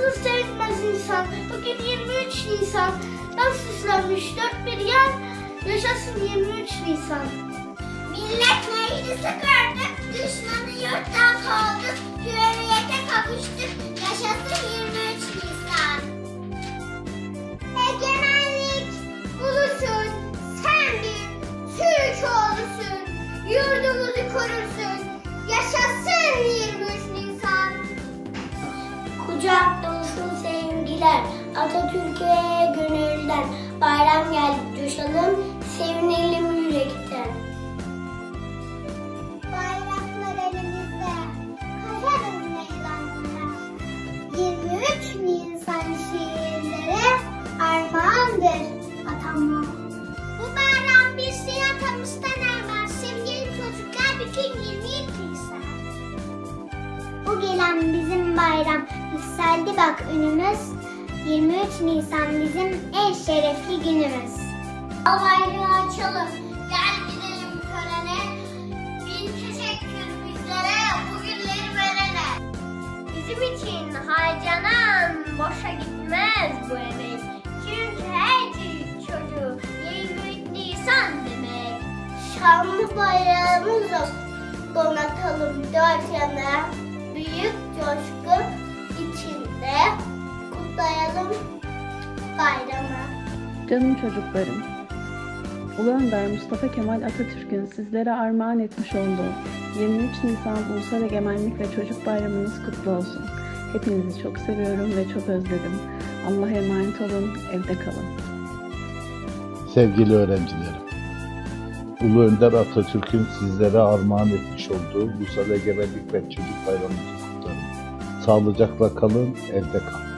Nasıl sevmez insan? Bugün 23 Nisan. Nasıl süslenmiş dört bir yan? Yaşasın 23 Nisan. Millet meclisi gördük, düşmanı yurttan kovduk, hürriyete kavuştuk, yaşasın 23 Nisan. Egemenlik ulusun, sen bir Türk oğlusun, yurdumuzu korursun, yaşasın 23 Nisan. Kucak dolusu sevgiler, Atatürk'e gönülden. Bayram geldi coşalım, sevinelim yürekten. Bu gelen bizim bayram. Yükseldi bak önümüz. 23 Nisan bizim en şerefli günümüz. Al bayrağı açalım. Gel gidelim törene. Bin teşekkür bizlere bu günleri verene. Bizim için harcanan boşa gitmez bu emek. Çünkü her Türk çocuğu 23 Nisan demek. Şanlı bayrağımızla donatalım dört yana. Büyük coşku içinde kutlayalım bayramı. Canım çocuklarım, Ulu Önder Mustafa Kemal Atatürk'ün sizlere armağan etmiş olduğu 23 Nisan Ulusal Egemenlik ve Çocuk Bayramınız kutlu olsun. Hepinizi çok seviyorum ve çok özledim. Allah'a emanet olun, evde kalın. Sevgili öğrencilerim, Ulu Önder Atatürk'ün sizlere armağan etmiş olduğu Ulusal Egemenlik ve Çocuk Bayramınızı kutlarım. Sağlıcakla kalın, evde kalın.